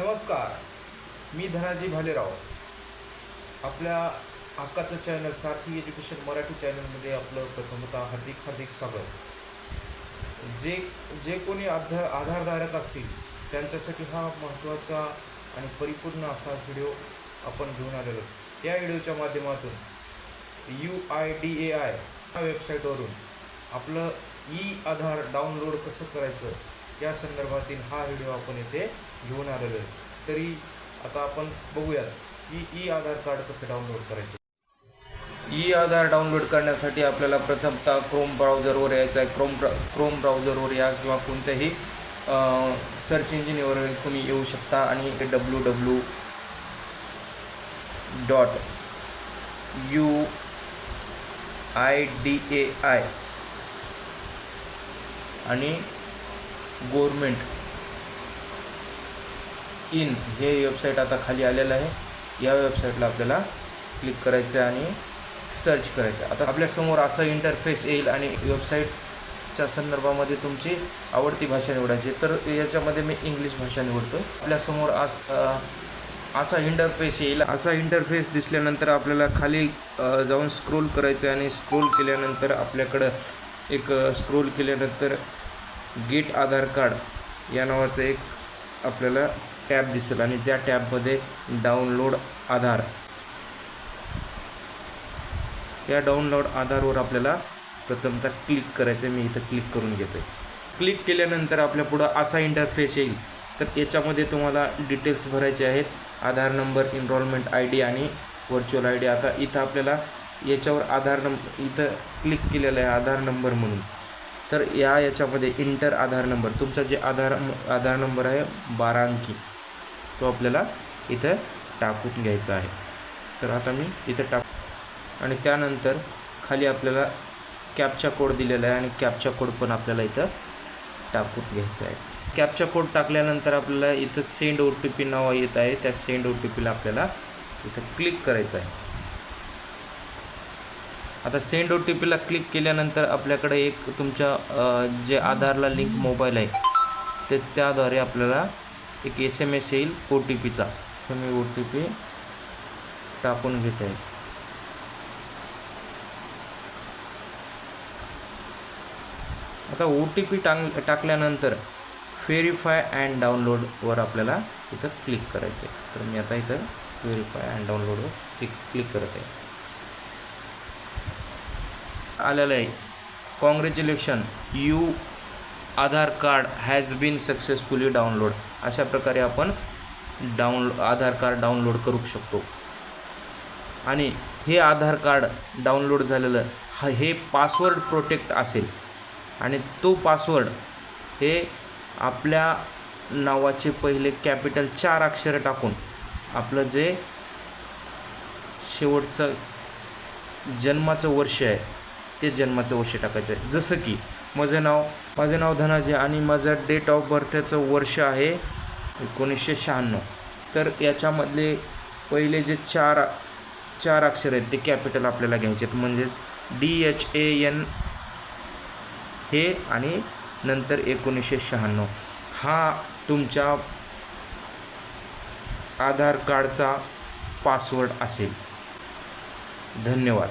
नमस्कार मी धनाजी भालेराव. आपल्या हक्काचं चॅनल सारथी एज्युकेशन मराठी चॅनलमध्ये आपलं प्रथमतः हार्दिक हार्दिक स्वागत. जे जे कोणी आधार आधारधारक असतील त्यांच्यासाठी हा महत्त्वाचा आणि परिपूर्ण असा व्हिडिओ आपण घेऊन आलेलो. या व्हिडिओच्या माध्यमातून U I D A I या वेबसाईटवरून आपलं ई आधार डाउनलोड कसं करायचं या संदर्भातील हा व्हिडिओ आपण इथे घेऊन आलेलो आहे. तरी आता आपण बघूयात की ई आधार कार्ड कसं डाउनलोड करायचं. ई आधार डाउनलोड करण्यासाठी आपल्याला प्रथमतः क्रोम ब्राउझरवर यायचं आहे. क्रोम ब्रा क्रोम ब्राउझरवर या किंवा कोणत्याही सर्च इंजिनवर तुम्ही येऊ शकता आणि W W dot U I D A I आणि गोरमेंट इन हे वेबसाईट आता खाली आलेलं आहे. या वेबसाईटला आपल्याला क्लिक करायचं आहे आणि सर्च करायचं आहे. आता आपल्यासमोर असं इंटरफेस येईल आणि वेबसाईटच्या संदर्भामध्ये तुमची आवडती भाषा निवडायची. तर याच्यामध्ये मी इंग्लिश भाषा निवडतो. आपल्यासमोर आस असा इंटरफेस येईल. असा इंटरफेस दिसल्यानंतर आपल्याला खाली जाऊन स्क्रोल करायचं आहे आणि स्क्रोल केल्यानंतर आपल्याकडं एक स्क्रोल केल्यानंतर गेट आधार कार्ड या नावाचं एक आपल्याला टॅब दिसेल आणि त्या टॅबमध्ये डाउनलोड आधार. या डाउनलोड आधारवर आपल्याला प्रथमतः क्लिक करायचं आहे. मी इथं क्लिक करून घेतो आहे क्लिक केल्यानंतर आपल्या पुढं असा इंटरफेस येईल. तर याच्यामध्ये तुम्हाला डिटेल्स भरायचे आहेत. Aadhaar number enrolment I D आणि व्हर्च्युअल आय डी आता इथं आपल्याला याच्यावर आधार नंबर इथं क्लिक केलेलं आहे आधार नंबर म्हणून. तर या याच्यामध्ये इंटर आधार नंबर. तुमचा जे आधार आधार नंबर आहे बारा अंकी तो आपल्याला इथं टाकून घ्यायचा आहे. तर आता मी इथं टाक आणि त्यानंतर खाली आपल्याला कॅपचा कोड दिलेला आहे आणि कॅपचा कोड पण आपल्याला इथं टाकून घ्यायचा आहे. कॅपचा कोड टाकल्यानंतर आपल्याला इथं सेंड ओ टी पी नाव येत आहे. त्या सेंड ओ टी पीला आपल्याला इथं क्लिक करायचं आहे. आता सेंड ओ टी पीला क्लिक केल्यानंतर आपल्याकडे एक तुमच्या जे आधारला लिंक मोबाईल आहे ते त्याद्वारे आपल्याला एक एस एम एस येईल ओ टी पीचा तर मी ओ टी पी टाकून घेत आहे आता ओ टी पी टाक टाकल्यानंतर व्हेरीफाय अँड डाउनलोडवर आपल्याला इथं क्लिक करायचं आहे तर मी आता इथं व्हेरीफाय अँड डाउनलोडवर क्लिक क्लिक करत आहे. आलेलं आहे. Congratulation you Aadhaar card has been successfully download अशा प्रकारे आपण डाउन आधार कार्ड डाउनलोड करू शकतो. आणि हे आधार कार्ड डाउनलोड झालेलं ह हे पासवर्ड प्रोटेक्ट असेल. आणि तो पासवर्ड हे आपल्या नावाचे पहिले कॅपिटल चार अक्षरं टाकून आपलं जे शेवटचं जन्माचं वर्ष आहे ते जन्माचं वर्ष टाकायचं आहे. जसं की माझं नाव माझं नाव धनाजी आणि माझं डेट ऑफ बर्थचं वर्ष आहे एकोणीसशे शहाण्णव. तर याच्यामधले पहिले जे चार चार अक्षर आहेत ते कॅपिटल आपल्याला घ्यायचे आहेत. म्हणजेच डी एच ए एन हे आणि नंतर एकोणीसशे शहाण्णव. हा तुमच्या आधार कार्डचा पासवर्ड असेल. धन्यवाद.